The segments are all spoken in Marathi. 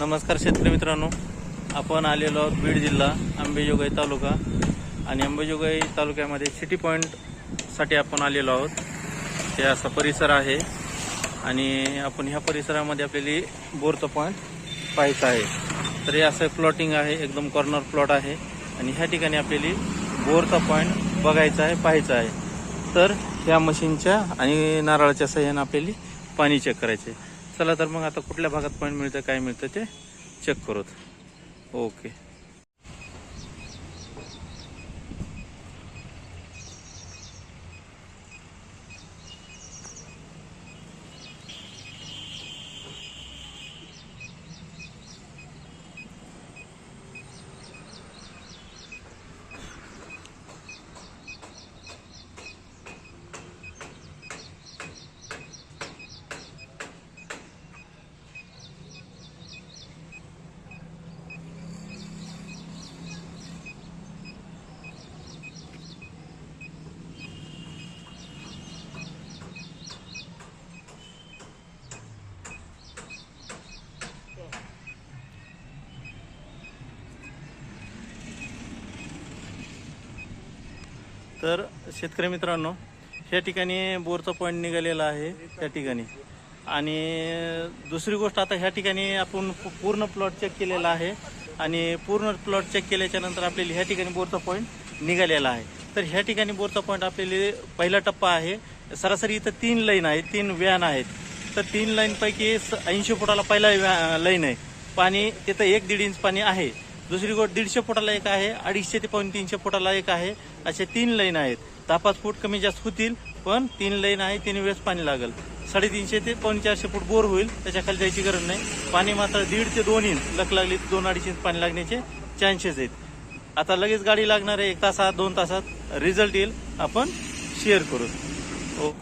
नमस्कार शेतकरी मित्रांनो. आपण आलेलो आहोत बीड जिल्हा अंबेजोगाई तालुका. आणि अंबेजोगाई तालुक्यामध्ये सिटी पॉईंटसाठी आपण आलेलो आहोत. हे असा परिसर आहे. आणि आपण ह्या परिसरामध्ये आपल्याला बोरचं पॉईंट पाहायचं आहे. तर हे असं प्लॉटिंग आहे एकदम कॉर्नर प्लॉट आहे. आणि ह्या ठिकाणी आपल्याला बोरचा पॉईंट बघायचा आहे पाहायचा आहे. तर ह्या मशीनच्या आणि नारळाच्या सह्यानं आपल्याला पाणी चेक करायचे चला तर मग आता कुठल्या भागात पॉईंट मिळतं काय मिळतं ते चेक करूत. ओके तर शेतकरी मित्रांनो ह्या ठिकाणी बोरचा पॉईंट निघालेला आहे त्या ठिकाणी. आणि दुसरी गोष्ट आता ह्या ठिकाणी आपण पूर्ण प्लॉट चेक केलेला आहे. आणि पूर्ण प्लॉट चेक केल्याच्यानंतर आपल्याला ह्या ठिकाणी बोरचा पॉईंट निघालेला आहे. तर ह्या ठिकाणी बोरचा पॉईंट आपल्याला पहिला टप्पा आहे. सरासरी इथं तीन लाईन आहे तीन व्यान आहेत. तर तीन लाईनपैकी ऐंशी फुटाला पहिला लाईन आहे. पाणी तिथं एक दीड इंच पाणी आहे. दुसरी गोष्ट दीडशे फुटाला एक आहे अडीचशे ते पाऊन तीनशे फुटाला एक आहे. असे तीन लाईन आहेत. दहा पाच फूट कमी जास्त होतील पण तीन लाईन आहे तीन वेळेस पाणी लागेल. साडेतीनशे ते पाऊण चारशे फूट बोर होईल त्याच्याखाली जायची गरज नाही. पाणी मात्र दीड ते दोन इंच लक लागली तर दोन अडीच इंच पाणी लागण्याचे चान्सेस आहेत. आता लगेच गाडी लागणार आहे एक तासात दोन तासात रिझल्ट येईल. आपण शेअर करू. हो.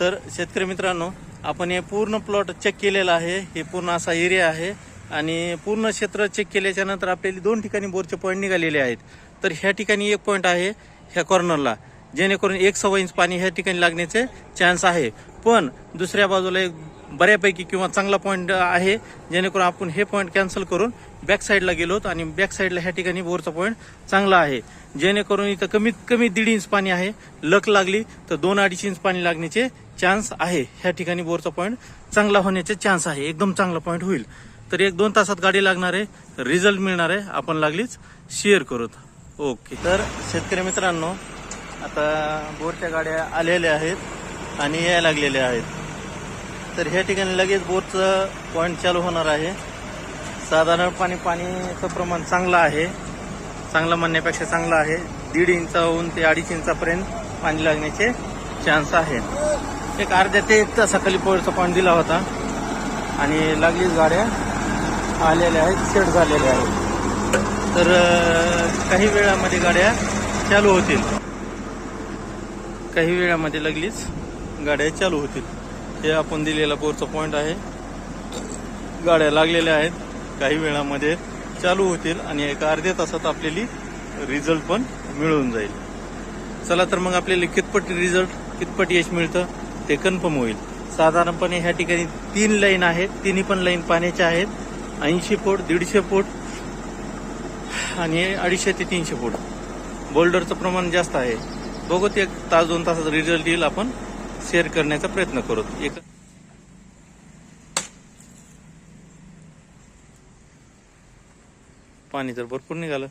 तर शेतकरी मित्रांनो आपण हे पूर्ण प्लॉट चेक केलेला आहे. हे पूर्ण असा एरिया आहे. आणि पूर्ण क्षेत्र चेक केल्याच्यानंतर आपल्याला दोन ठिकाणी बोरचे पॉईंट निघालेले आहेत. तर ह्या ठिकाणी एक पॉईंट आहे ह्या कॉर्नरला जेणेकरून एक सव्वा इंच पाणी ह्या ठिकाणी लागण्याचे चान्स आहे. पण दुसऱ्या बाजूला एक बऱ्यापैकी किंवा चांगला पॉईंट आहे जेणेकरून आपण हे पॉईंट कॅन्सल करून बॅक साईडला गेलो आणि बॅक साईडला ह्या ठिकाणी बोरचा पॉईंट चांगला आहे. जेणेकरून इथं कमीत कमी दीड इंच पाणी आहे लक लागली तर दोन अडीच इंच पाणी लागण्याचे चान्स आहे. ह्या ठिकाणी बोरचा पॉईंट चांगला होण्याचे चान्स आहे. एकदम चांगला पॉईंट होईल. तर एक दोन तासात गाडी लागणार आहे. रिझल्ट मिळणार आहे. आपण लागलीच शेअर करूत. ओके तर शेतकरी मित्रांनो आता बोरच्या गाड्या आलेल्या आहेत आणि यायला लागलेल्या आहेत. तर ह्या ठिकाणी लगेच बोरचं पॉईंट चालू होणार आहे. साधारणपणे पाणीचं प्रमाण चांगलं आहे. चांगलं म्हणण्यापेक्षा चांगलं आहे. दीड इंचाहून ते अडीच इंचापर्यंत पाणी लागण्याचे चान्स आहे. एक अर्ध्या ते एक तासाखाली पोळचा पॉईंट दिला होता. आणि लागलीच गाड्या. आलेल्या आहेत सेट झालेल्या आहेत. तर काही वेळामध्ये गाड्या चालू होतील. काही वेळामध्ये लागलीच गाड्या चालू होतील. हे आपण दिलेला बोरचा पॉईंट आहे. गाड्या लागलेल्या आहेत. काही वेळामध्ये चालू होतील आणि एका अर्ध्या तासात आपल्याली रिझल्ट पण मिळून जाईल. चला तर मग आपल्याला कितपट रिझल्ट कितपट यश मिळतं ते कन्फर्म होईल. साधारणपणे ह्या ठिकाणी तीन लाईन आहेत. तिन्ही पण लाईन पाण्याच्या आहेत. ऐंशी फूट दीडशे फूट आणि अडीचशे ते तीनशे फूट. बोल्डरचं प्रमाण जास्त आहे. बघू ते एक तास दोन तासाचा रिझल्ट येईल आपण. शेअर करण्याचा प्रयत्न करू. एक पाणी तर भरपूर निघालं.